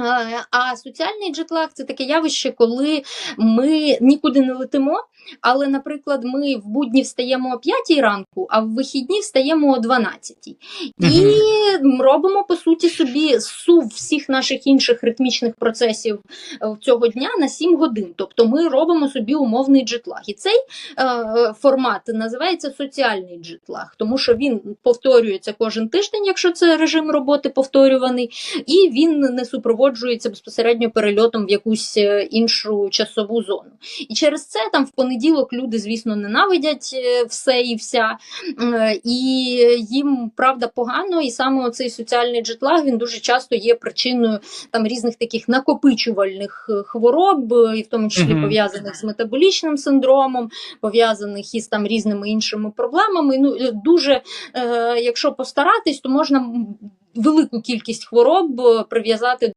Е, А соціальний джетлаг це таке явище, коли ми нікуди не летимо. Але, наприклад, ми в будні встаємо о 5 ранку, а в вихідні встаємо о 12. І робимо по суті собі сув всіх наших інших ритмічних процесів е, цього дня на 7 годин. Тобто ми робимо собі умовний джетлаг. І цей е, формат називається соціальний джетлаг, тому що він повторюється кожен тиждень, якщо це режим роботи повторюваний, і він не супроводжується безпосередньо перельотом в якусь е, іншу часову зону. І через це там в понеділок люди, звісно, ненавидять е, все і вся, е, і їм правда погано, і саме цей соціальний джетлаг він дуже часто є причиною там різних таких накопичувальних хвороб, і в тому числі пов'язаних з метаболічним синдромом, пов'язаних із там різними іншими проблемами. Ну дуже, е, якщо постаратись, то можна велику кількість хвороб прив'язати